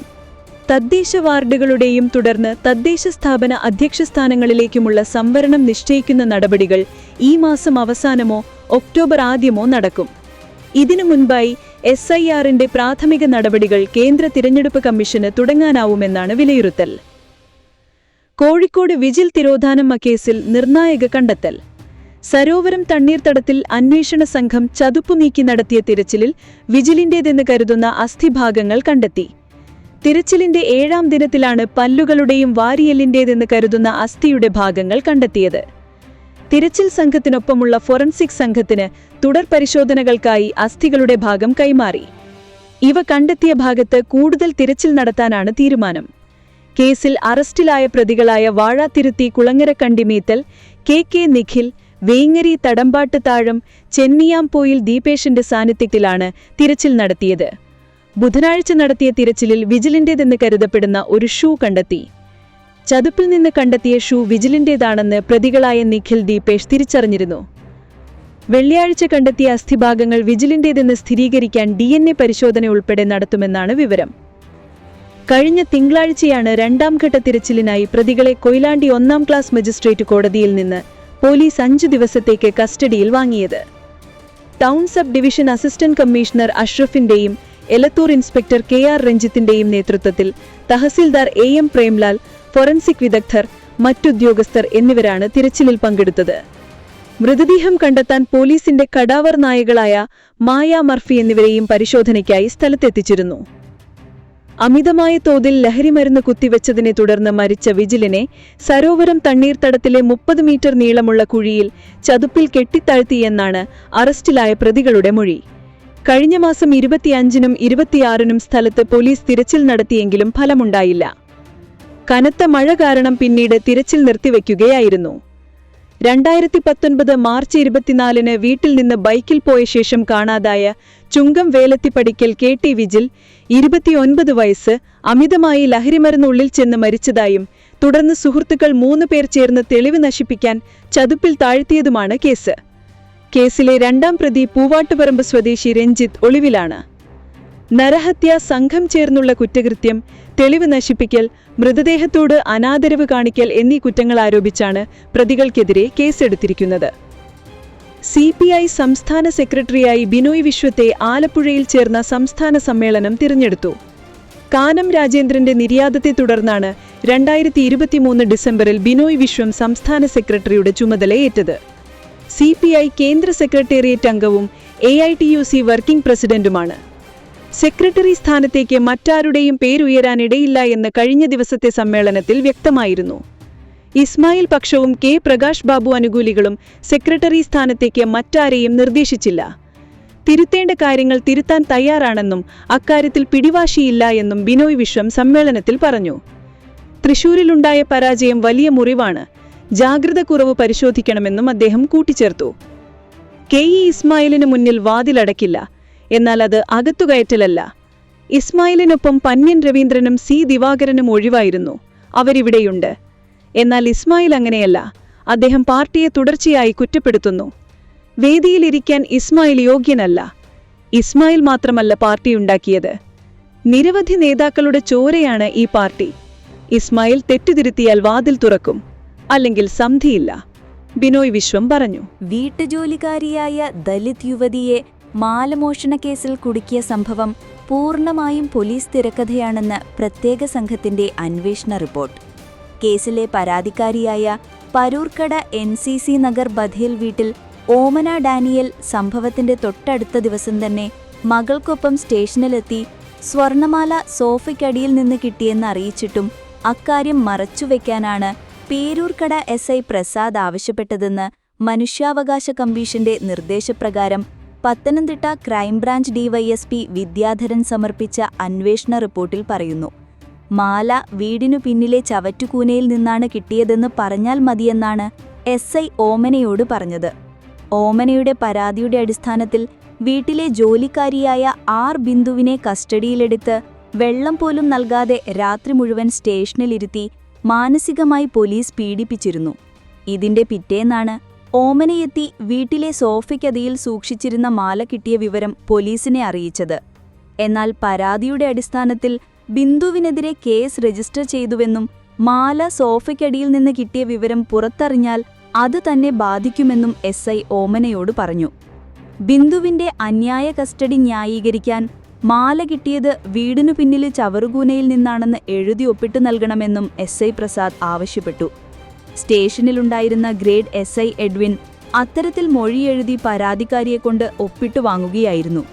തദ്ദേശ വാർഡുകളുടെയും തുടർന്ന് തദ്ദേശ സ്ഥാപന അധ്യക്ഷ സ്ഥാനങ്ങളിലേക്കുമുള്ള സംവരണം നിശ്ചയിക്കുന്ന നടപടികൾ ഈ മാസം അവസാനമോ ഒക്ടോബർ ആദ്യമോ നടക്കും. ഇതിനു മുൻപായി എസ് ഐ ആറിന്റെ പ്രാഥമിക നടപടികൾ കേന്ദ്ര തിരഞ്ഞെടുപ്പ് കമ്മീഷന് തുടങ്ങാനാവുമെന്നാണ് വിലയിരുത്തൽ. കോഴിക്കോട് വിജിൽ തിരോധാനം കേസിൽ നിർണായക കണ്ടെത്തൽ. സരോവരം തണ്ണീർത്തടത്തിൽ അന്വേഷണ സംഘം ചതുപ്പു നീക്കി നടത്തിയ തിരച്ചിലിൽ വിജിലിന്റേതെന്ന് കരുതുന്ന അസ്ഥിഭാഗങ്ങൾ കണ്ടെത്തി. തിരച്ചിലിന്റെ ഏഴാം ദിനത്തിലാണ് പല്ലുകളുടെയും വാരിയലിന്റേതെന്ന് കരുതുന്ന അസ്ഥിയുടെ ഭാഗങ്ങൾ കണ്ടെത്തിയത്. തിരച്ചിൽ സംഘത്തിനൊപ്പമുള്ള ഫോറൻസിക് സംഘത്തിന് തുടർ പരിശോധനകൾക്കായി അസ്ഥികളുടെ ഭാഗം കൈമാറി. ഇവ കണ്ടെത്തിയ ഭാഗത്ത് കൂടുതൽ തിരച്ചിൽ നടത്താനാണ് തീരുമാനം. കേസിൽ അറസ്റ്റിലായ പ്രതികളായ വാഴാത്തിരുത്തി കുളങ്ങര കണ്ടിമീത്തൽ കെ കെ നിഖിൽ വേങ്ങരി തടമ്പാട്ട് താഴം ചെന്നിയാംപോയിൽ ദീപേഷിന്റെ സാന്നിധ്യത്തിലാണ് തിരച്ചിൽ നടത്തിയത്. ബുധനാഴ്ച നടത്തിയ തിരച്ചിലിൽ വിജിലിന്റേതെന്ന് കരുതപ്പെടുന്ന ഒരു ഷൂ കണ്ടെത്തി. ചതുപ്പിൽ നിന്ന് കണ്ടെത്തിയ ഷൂ വിജിലിന്റേതാണെന്ന് പ്രതികളായ നിഖിൽ ദീപേഷ് തിരിച്ചറിഞ്ഞിരുന്നു. വെള്ളിയാഴ്ച കണ്ടെത്തിയ അസ്ഥിഭാഗങ്ങൾ വിജിലിന്റേതെന്ന് സ്ഥിരീകരിക്കാൻ ഡി എൻ എ പരിശോധന ഉൾപ്പെടെ നടത്തുമെന്നാണ് വിവരം. കഴിഞ്ഞ തിങ്കളാഴ്ചയാണ് രണ്ടാം ഘട്ട തിരച്ചിലിനായി പ്രതികളെ കൊയിലാണ്ടി ഒന്നാം ക്ലാസ് മജിസ്ട്രേറ്റ് കോടതിയിൽ നിന്ന് പോലീസ് അഞ്ചു ദിവസത്തേക്ക് കസ്റ്റഡിയിൽ വാങ്ങിയത്. Town sub division assistant commissioner അഷ്റഫിന്റെയും Elathur inspector K R രഞ്ജിത്തിന്റെയും നേതൃത്വത്തിൽ tahsildar A M Premlal forensic വിദഗ്ധർ മറ്റുദ്യോഗസ്ഥർ എന്നിവരാണ് തിരച്ചിലിൽ പങ്കെടുത്തത്. മൃതദേഹം കണ്ടെത്താൻ പോലീസിന്റെ കടാവർ നായകളായ മായ മർഫി എന്നിവരെയും പരിശോധനയ്ക്കായി സ്ഥലത്തെത്തിച്ചിരുന്നു. അമിതമായ തോതിൽ ലഹരിമരുന്ന് കുത്തിവെച്ചതിനെ തുടർന്ന് മരിച്ച വിജിലിനെ സരോവരം തണ്ണീർത്തടത്തിലെ മുപ്പത് മീറ്റർ നീളമുള്ള കുഴിയിൽ ചതുപ്പിൽ കെട്ടിത്താഴ്ത്തിയെന്നാണ് അറസ്റ്റിലായ പ്രതികളുടെ മൊഴി. കഴിഞ്ഞ മാസം ഇരുപത്തിയഞ്ചിനും ഇരുപത്തിയാറിനും സ്ഥലത്ത് പോലീസ് തിരച്ചിൽ നടത്തിയെങ്കിലും ഫലമുണ്ടായില്ല. കനത്ത മഴ കാരണം പിന്നീട് തിരച്ചിൽ നിർത്തിവെക്കുകയായിരുന്നു. രണ്ടായിരത്തി പത്തൊൻപത് മാർച്ച് ഇരുപത്തിനാലിന് വീട്ടിൽ നിന്ന് ബൈക്കിൽ പോയ ശേഷം കാണാതായ ചുങ്കം വേലത്തിപ്പടിക്കൽ കെ ടി വിജിൽ ഇരുപത്തിയൊൻപത് വയസ്സ് അമിതമായി ലഹരിമരുന്നുള്ളിൽ ചെന്ന് മരിച്ചതായും തുടർന്ന് സുഹൃത്തുക്കൾ മൂന്ന് പേർ ചേർന്ന് തെളിവ് നശിപ്പിക്കാൻ ചതുപ്പിൽ താഴ്ത്തിയതുമാണ് കേസ്. കേസിലെ രണ്ടാം പ്രതി പൂവാട്ടുപറമ്പ് സ്വദേശി രഞ്ജിത്ത് ഒളിവിലാണ്. നരഹത്യ സംഘം ചേർന്നുള്ള കുറ്റകൃത്യം തെളിവ് നശിപ്പിക്കൽ മൃതദേഹത്തോട് അനാദരവ് കാണിക്കൽ എന്നീ കുറ്റങ്ങൾ ആരോപിച്ചാണ് പ്രതികൾക്കെതിരെ കേസെടുത്തിരിക്കുന്നത്. സി പി ഐ സംസ്ഥാന സെക്രട്ടറിയായി ബിനോയ് വിശ്വത്തെ ആലപ്പുഴയിൽ ചേർന്ന സംസ്ഥാന സമ്മേളനം തിരഞ്ഞെടുത്തു. കാനം രാജേന്ദ്രന്റെ നിര്യാതത്തെ തുടർന്നാണ് രണ്ടായിരത്തി ഇരുപത്തിമൂന്ന് ഡിസംബറിൽ ബിനോയ് വിശ്വം സംസ്ഥാന സെക്രട്ടറിയുടെ ചുമതലയേറ്റത് സി പി ഐ കേന്ദ്ര സെക്രട്ടേറിയറ്റ് അംഗവും A I T U C working പ്രസിഡന്റുമാണ്. Secretary സ്ഥാനത്തേക്ക് മറ്റാരുടെയും പേരുയരാനിടയില്ല എന്ന് കഴിഞ്ഞ ദിവസത്തെ സമ്മേളനത്തിൽ വ്യക്തമായിരുന്നു. ഇസ്മായിൽ പക്ഷവും കെ പ്രകാശ് ബാബു അനുകൂലികളും സെക്രട്ടറി സ്ഥാനത്തേക്ക് മറ്റാരെയും നിർദ്ദേശിച്ചില്ല. തിരുത്തേണ്ട കാര്യങ്ങൾ തിരുത്താൻ തയ്യാറാണെന്നും അക്കാര്യത്തിൽ പിടിവാശിയില്ല എന്നും ബിനോയ് വിശ്വം സമ്മേളനത്തിൽ പറഞ്ഞു. തൃശൂരിലുണ്ടായ പരാജയം വലിയ മുറിവാണ്. ജാഗ്രത കുറവ് പരിശോധിക്കണമെന്നും അദ്ദേഹം കൂട്ടിച്ചേർത്തു. കെ ഇ ഇസ്മായിലിന് മുന്നിൽ വാതിലടക്കില്ല. എന്നാൽ അത് അകത്തുകയറ്റലല്ല. ഇസ്മായിലിനൊപ്പം പന്യൻ രവീന്ദ്രനും സി ദിവാകരനും ഒഴിവായിരുന്നു. അവരിവിടെയുണ്ട്. എന്നാൽ ഇസ്മായിൽ അങ്ങനെയല്ല. അദ്ദേഹം പാർട്ടിയെ തുടർച്ചയായി കുറ്റപ്പെടുത്തുന്നു. വേദിയിലിരിക്കാൻ ഇസ്മായിൽ യോഗ്യനല്ല. ഇസ്മായിൽ മാത്രമല്ല പാർട്ടി ഉണ്ടാക്കിയത്. നിരവധി നേതാക്കളുടെ ചോരയാണ് ഈ പാർട്ടി. ഇസ്മായിൽ തെറ്റുതിരുത്തിയാൽ വാതിൽ തുറക്കും. അല്ലെങ്കിൽ സന്ധിയില്ല. ബിനോയ് വിശ്വം പറഞ്ഞു. വീട്ടുജോലിക്കാരിയായ ദലിത് യുവതിയെ മാലമോഷണ കേസിൽ കുടുക്കിയ സംഭവം പൂർണമായും പോലീസ് തിരക്കഥയാണെന്ന് പ്രത്യേക സംഘത്തിന്റെ അന്വേഷണ റിപ്പോർട്ട്. കേസിലെ പരാതിക്കാരിയായ Peroorkada N C C Nagar ബധേൽ വീട്ടിൽ ഓമന ഡാനിയൽ സംഭവത്തിന്റെ തൊട്ടടുത്ത ദിവസം തന്നെ മകൾക്കൊപ്പം സ്റ്റേഷനിലെത്തി സ്വർണമാല സോഫയ്ക്കടിയിൽ നിന്ന് കിട്ടിയെന്ന് അറിയിച്ചിട്ടും അക്കാര്യം മറച്ചുവെക്കാനാണ് പേരൂർക്കട എസ് ഐ പ്രസാദ് ആവശ്യപ്പെട്ടതെന്ന് മനുഷ്യാവകാശ കമ്മീഷന്റെ നിർദ്ദേശപ്രകാരം പത്തനംതിട്ട ക്രൈംബ്രാഞ്ച് ഡിവൈഎസ്പി വിദ്യാധരൻ സമർപ്പിച്ച അന്വേഷണ റിപ്പോർട്ടിൽ പറയുന്നു മാല വീടിനു പിന്നിലെ ചവറ്റുകൂനയിൽ നിന്നാണ് കിട്ടിയതെന്ന് പറഞ്ഞാൽ മതിയെന്നാണ് എസ് ഐ ഓമനയോട് പറഞ്ഞത്. ഓമനയുടെ പരാതിയുടെ അടിസ്ഥാനത്തിൽ വീട്ടിലെ ജോലിക്കാരിയായ ആർ ബിന്ദുവിനെ കസ്റ്റഡിയിലെടുത്ത് വെള്ളം പോലും നൽകാതെ രാത്രി മുഴുവൻ സ്റ്റേഷനിലിരുത്തി മാനസികമായി പോലീസ് പീഡിപ്പിച്ചിരുന്നു. ഇതിന്റെ പിറ്റേന്നാണ് ഓമനയെത്തി വീട്ടിലെ സോഫയ്ക്കതിയിൽ സൂക്ഷിച്ചിരുന്ന മാല കിട്ടിയ വിവരം പോലീസിനെ അറിയിച്ചത്. എന്നാൽ പരാതിയുടെ അടിസ്ഥാനത്തിൽ ബിന്ദുവിനെതിരെ കേസ് രജിസ്റ്റർ ചെയ്തുവെന്നും മാല സോഫയ്ക്കടിയിൽ നിന്ന് കിട്ടിയ വിവരം പുറത്തറിഞ്ഞാൽ അത് തന്നെ ബാധിക്കുമെന്നും എസ് ഐ ഓമനയോട് പറഞ്ഞു. ബിന്ദുവിന്റെ അന്യായ കസ്റ്റഡി ന്യായീകരിക്കാൻ മാല കിട്ടിയത് വീടിനു പിന്നിലെ ചവറുകൂനയിൽ നിന്നാണെന്ന് എഴുതി ഒപ്പിട്ട് നൽകണമെന്നും എസ് ഐ പ്രസാദ് ആവശ്യപ്പെട്ടു. സ്റ്റേഷനിലുണ്ടായിരുന്ന ഗ്രേഡ് എസ് ഐ എഡ്വിൻ അത്തരത്തിൽ മൊഴിയെഴുതി പരാതിക്കാരിയെക്കൊണ്ട് ഒപ്പിട്ടു വാങ്ങുകയായിരുന്നു.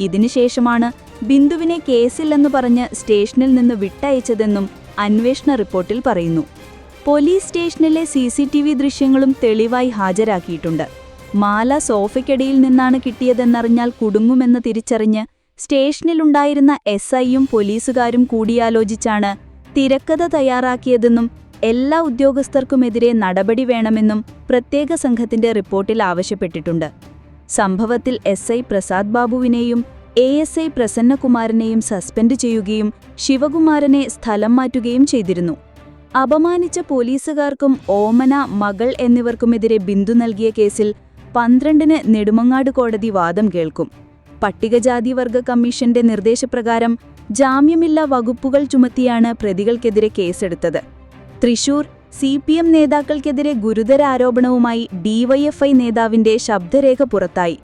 ഇതിനുശേഷമാണ് ബിന്ദുവിനെ കേസില്ലെന്ന് പറഞ്ഞ് സ്റ്റേഷനിൽ നിന്ന് വിട്ടയച്ചതെന്നും അന്വേഷണ റിപ്പോർട്ടിൽ പറയുന്നു. പോലീസ് സ്റ്റേഷനിലെ സി സി ടി വി ദൃശ്യങ്ങളും തെളിവായി ഹാജരാക്കിയിട്ടുണ്ട്. മാല സോഫയ്ക്കടിയിൽ നിന്നാണ് കിട്ടിയതെന്നറിഞ്ഞാൽ കുടുങ്ങുമെന്ന് തിരിച്ചറിഞ്ഞ് സ്റ്റേഷനിലുണ്ടായിരുന്ന എസ് ഐയും പോലീസുകാരും കൂടിയാലോചിച്ചാണ് തിരക്കഥ തയ്യാറാക്കിയതെന്നും എല്ലാ ഉദ്യോഗസ്ഥർക്കുമെതിരെ നടപടി വേണമെന്നും പ്രത്യേക സംഘത്തിന്റെ റിപ്പോർട്ടിൽ ആവശ്യപ്പെട്ടിട്ടുണ്ട്. സംഭവത്തിൽ എസ് ഐ പ്രസാദ് ബാബുവിനെയും എ എസ് ഐ പ്രസന്നകുമാരനെയും സസ്പെൻഡ് ചെയ്യുകയും ശിവകുമാരനെ സ്ഥലം മാറ്റുകയും ചെയ്തിരുന്നു. അപമാനിച്ച പോലീസുകാർക്കും ഓമന മകൾ എന്നിവർക്കുമെതിരെ ബിന്ദു നൽകിയ കേസിൽ പന്ത്രണ്ടിന് നെടുമങ്ങാട് കോടതി വാദം കേൾക്കും. പട്ടികജാതി വർഗ കമ്മീഷന്റെ നിർദ്ദേശപ്രകാരം ജാമ്യമില്ലാ വകുപ്പുകൾ ചുമത്തിയാണ് പ്രതികൾക്കെതിരെ കേസെടുത്തത്. തൃശൂർ സി പി എം നേതാക്കൾക്കെതിരെ ഗുരുതര ആരോപണവുമായി ഡിവൈഎഫ്ഐ നേതാവിന്റെ ശബ്ദരേഖ പുറത്തായി.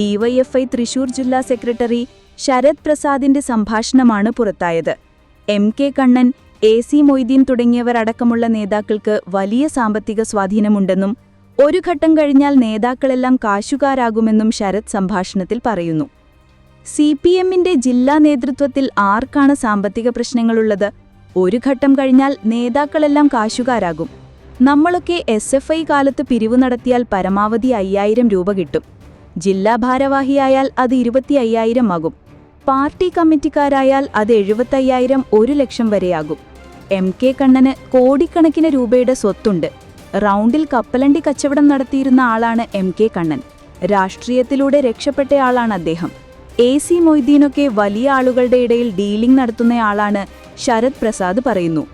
ഡിവൈഎഫ്ഐ തൃശൂർ ജില്ലാ സെക്രട്ടറി ശരത് പ്രസാദിന്റെ സംഭാഷണമാണ് പുറത്തായത്. M K Kannan A C Moideen തുടങ്ങിയവരടക്കമുള്ള നേതാക്കൾക്ക് വലിയ സാമ്പത്തിക സ്വാധീനമുണ്ടെന്നും ഒരു ഘട്ടം കഴിഞ്ഞാൽ നേതാക്കളെല്ലാം കാശുകാരാകുമെന്നും ശരത് സംഭാഷണത്തിൽ പറയുന്നു. സി പി എമ്മിന്റെ ജില്ലാ നേതൃത്വത്തിൽ ആർക്കാണ് സാമ്പത്തിക പ്രശ്നങ്ങളുള്ളത്? ഒരു ഘട്ടം കഴിഞ്ഞാൽ നേതാക്കളെല്ലാം കാശുകാരാകും. നമ്മളൊക്കെ എസ് എഫ് ഐ കാലത്ത് പിരിവ് നടത്തിയാൽ പരമാവധി അയ്യായിരം രൂപ കിട്ടും. ജില്ലാ ഭാരവാഹിയായാൽ അത് ഇരുപത്തി അയ്യായിരം ആകും. പാർട്ടി കമ്മിറ്റിക്കാരായാൽ അത് എഴുപത്തയ്യായിരം ഒരു ലക്ഷം വരെയാകും. എം കെ കണ്ണന് കോടിക്കണക്കിന് രൂപയുടെ സ്വത്തുണ്ട്. റൗണ്ടിൽ കപ്പലണ്ടി കച്ചവടം നടത്തിയിരുന്ന ആളാണ് എം കെ കണ്ണൻ. രാഷ്ട്രീയത്തിലൂടെ രക്ഷപ്പെട്ടയാളാണ് അദ്ദേഹം. എ സി മൊയ്തീനൊക്കെ വലിയ ആളുകളുടെ ഇടയിൽ ഡീലിംഗ് നടത്തുന്നയാളാണ് ശരത് പ്രസാദ് പറയുന്നു.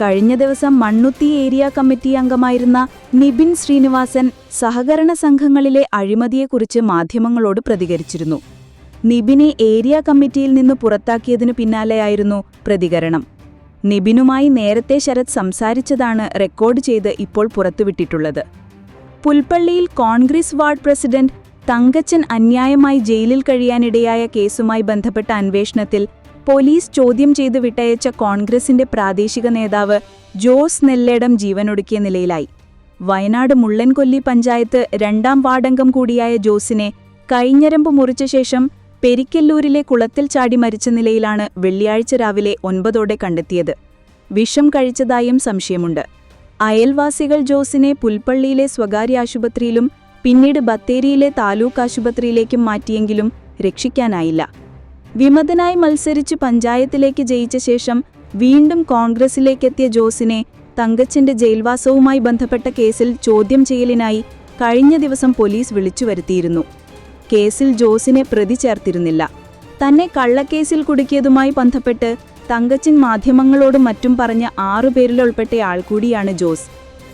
കഴിഞ്ഞ ദിവസം മണ്ണുത്തി ഏരിയ കമ്മിറ്റി അംഗമായിരുന്ന നിബിൻ ശ്രീനിവാസൻ സഹകരണ സംഘങ്ങളിലെ അഴിമതിയെക്കുറിച്ച് മാധ്യമങ്ങളോട് പ്രതികരിച്ചിരുന്നു. നിബിനെ ഏരിയ കമ്മിറ്റിയിൽ നിന്ന് പുറത്താക്കിയതിനു പിന്നാലെയായിരുന്നു പ്രതികരണം. നിബിനുമായി നേരത്തെ ശരത് സംസാരിച്ചതാണ് റെക്കോർഡ് ചെയ്ത് ഇപ്പോൾ പുറത്തുവിട്ടിട്ടുള്ളത്. പുൽപ്പള്ളിയിൽ കോൺഗ്രസ് വാർഡ് പ്രസിഡന്റ് തങ്കച്ചൻ അന്യായമായി ജയിലിൽ കഴിയാനിടയായ കേസുമായി ബന്ധപ്പെട്ട അന്വേഷണത്തിൽ പോലീസ് ചോദ്യം ചെയ്ത് വിട്ടയച്ച കോൺഗ്രസിന്റെ പ്രാദേശിക നേതാവ് ജോസ് നെല്ലേടം ജീവനൊടുക്കിയ നിലയിലായി. വയനാട് മുള്ളൻകൊല്ലി പഞ്ചായത്ത് രണ്ടാം വാർഡംഗം കൂടിയായ ജോസിനെ കൈഞ്ഞരമ്പ് മുറിച്ച ശേഷം പെരിക്കല്ലൂരിലെ കുളത്തിൽ ചാടി മരിച്ച നിലയിലാണ് വെള്ളിയാഴ്ച രാവിലെ ഒൻപതോടെ കണ്ടെത്തിയത്. വിഷം കഴിച്ചതായും സംശയമുണ്ട്. അയൽവാസികൾ ജോസിനെ പുൽപ്പള്ളിയിലെ സ്വകാര്യ ആശുപത്രിയിലും പിന്നീട് ബത്തേരിയിലെ താലൂക്ക് ആശുപത്രിയിലേക്കും മാറ്റിയെങ്കിലും രക്ഷിക്കാനായില്ല. വിമതനായി മത്സരിച്ച് പഞ്ചായത്തിലേക്ക് ജയിച്ച ശേഷം വീണ്ടും കോൺഗ്രസിലേക്കെത്തിയ ജോസിനെ തങ്കച്ചന്റെ ജയിൽവാസവുമായി ബന്ധപ്പെട്ട കേസിൽ ചോദ്യം ചെയ്യലിനായി കഴിഞ്ഞ ദിവസം പോലീസ് വിളിച്ചു വരുത്തിയിരുന്നു. കേസിൽ ജോസിനെ പ്രതി ചേർത്തിരുന്നില്ല. തന്നെ കള്ളക്കേസിൽ കുടുക്കിയതുമായി ബന്ധപ്പെട്ട് തങ്കച്ചൻ മാധ്യമങ്ങളോടും മറ്റും പറഞ്ഞ ആൾ കൂടിയാണ് ജോസ്.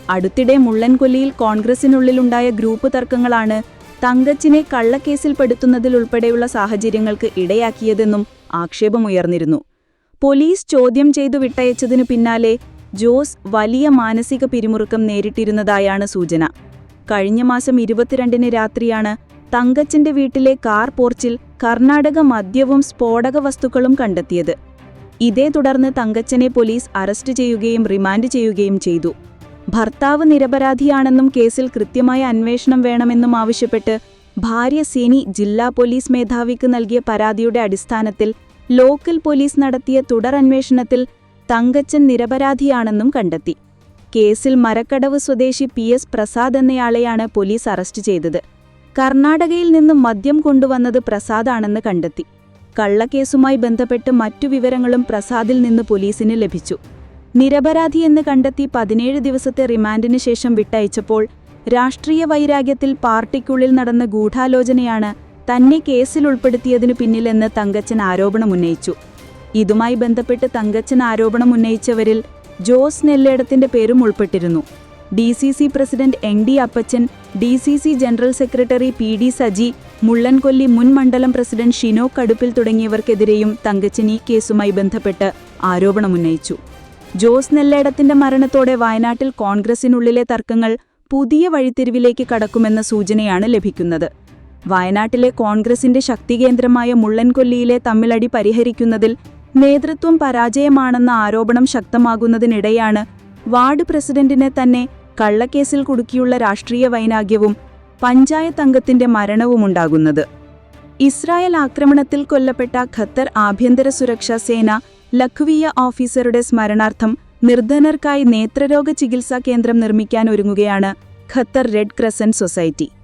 അടുത്തിടെ മുള്ളൻകൊല്ലിയിൽ കോൺഗ്രസിനുള്ളിലുണ്ടായ ഗ്രൂപ്പ് തർക്കങ്ങളാണ് തങ്കച്ചിനെ കള്ളക്കേസിൽപ്പെടുത്തുന്നതിലുൾപ്പെടെയുള്ള സാഹചര്യങ്ങൾക്ക് ഇടയാക്കിയതെന്നും ആക്ഷേപമുയർന്നിരുന്നു. പോലീസ് ചോദ്യം ചെയ്തു വിട്ടയച്ചതിനു പിന്നാലെ ജോസ് വലിയ മാനസിക പിരിമുറുക്കം നേരിട്ടിരുന്നതായാണ് സൂചന. കഴിഞ്ഞ മാസം ഇരുപത്തിരണ്ടിന് രാത്രിയാണ് തങ്കച്ചന്റെ വീട്ടിലെ കാർ പോർച്ചിൽ കർണാടക മദ്യവും സ്ഫോടക വസ്തുക്കളും കണ്ടെത്തിയത്. ഇതേ തുടർന്ന് തങ്കച്ചനെ പോലീസ് അറസ്റ്റ് ചെയ്യുകയും റിമാൻഡ് ചെയ്യുകയും ചെയ്തു. ഭർത്താവ് നിരപരാധിയാണെന്നും കേസിൽ കൃത്യമായ അന്വേഷണം വേണമെന്നും ആവശ്യപ്പെട്ട് ഭാര്യ സേനി ജില്ലാ പോലീസ് മേധാവിക്ക് നൽകിയ പരാതിയുടെ അടിസ്ഥാനത്തിൽ ലോക്കൽ പോലീസ് നടത്തിയ തുടരന്വേഷണത്തിൽ തങ്കച്ചൻ നിരപരാധിയാണെന്നും കണ്ടെത്തി. കേസിൽ മരക്കടവ് സ്വദേശി പി എസ് പ്രസാദ് എന്നയാളെയാണ് പോലീസ് അറസ്റ്റ് ചെയ്തത്. കർണാടകയിൽ നിന്നും മദ്യം കൊണ്ടുവന്നത് പ്രസാദാണെന്ന് കണ്ടെത്തി. കള്ളക്കേസുമായി ബന്ധപ്പെട്ട് മറ്റു വിവരങ്ങളും പ്രസാദിൽ നിന്ന് പോലീസിന് ലഭിച്ചു. നിരപരാധിയെന്ന് കണ്ടെത്തി പതിനേഴ് ദിവസത്തെ റിമാൻഡിന് ശേഷം വിട്ടയച്ചപ്പോൾ രാഷ്ട്രീയ വൈരാഗ്യത്തിൽ പാർട്ടിക്കുള്ളിൽ നടന്ന ഗൂഢാലോചനയാണ് തന്നെ കേസിൽ ഉൾപ്പെടുത്തിയതിനു പിന്നിലെന്ന് തങ്കച്ചൻ ആരോപണമുന്നയിച്ചു ഇതുമായി ബന്ധപ്പെട്ട് തങ്കച്ചൻ ആരോപണമുന്നയിച്ചവരിൽ ജോസ് നെല്ലേടത്തിന്റെ പേരും ഉൾപ്പെട്ടിരുന്നു. D C C president N D Appachan D C C general secretary P D Saji Mullankolli മുൻ മണ്ഡലം പ്രസിഡന്റ് ഷിനോ കടുപ്പിൽ തുടങ്ങിയവർക്കെതിരെയും തങ്കച്ചൻ ഈ കേസുമായി ബന്ധപ്പെട്ട് ആരോപണമുന്നയിച്ചു ജോസ് നെല്ലേടത്തിന്റെ മരണത്തോടെ വയനാട്ടിൽ കോൺഗ്രസിനുള്ളിലെ തർക്കങ്ങൾ പുതിയ വഴിത്തിരിവിലേക്ക് കടക്കുമെന്ന സൂചനയാണ് ലഭിക്കുന്നത്. വയനാട്ടിലെ കോൺഗ്രസിന്റെ ശക്തികേന്ദ്രമായ മുള്ളൻകൊല്ലിയിലെ തമ്മിലടി പരിഹരിക്കുന്നതിൽ നേതൃത്വം പരാജയമാണെന്ന ആരോപണം ശക്തമാകുന്നതിനിടെയാണ് വാർഡ് പ്രസിഡന്റിനെ തന്നെ കള്ളക്കേസിൽ കുടുക്കിയുള്ള രാഷ്ട്രീയ വൈനാഗ്യവും പഞ്ചായത്ത് അംഗത്തിന്റെ മരണവുമുണ്ടാകുന്നത് ഇസ്രായേൽ ആക്രമണത്തിൽ കൊല്ലപ്പെട്ട ഖത്തർ ആഭ്യന്തര സുരക്ഷാ സേന ലഖ്വിയ ഓഫീസറുടെ സ്മരണാർത്ഥം നിർധനർക്കായി നേത്രരോഗ ചികിത്സാ കേന്ദ്രം നിർമ്മിക്കാൻ ഒരുങ്ങുകയാണ് ഖത്തർ റെഡ് ക്രസന്റ് സൊസൈറ്റി.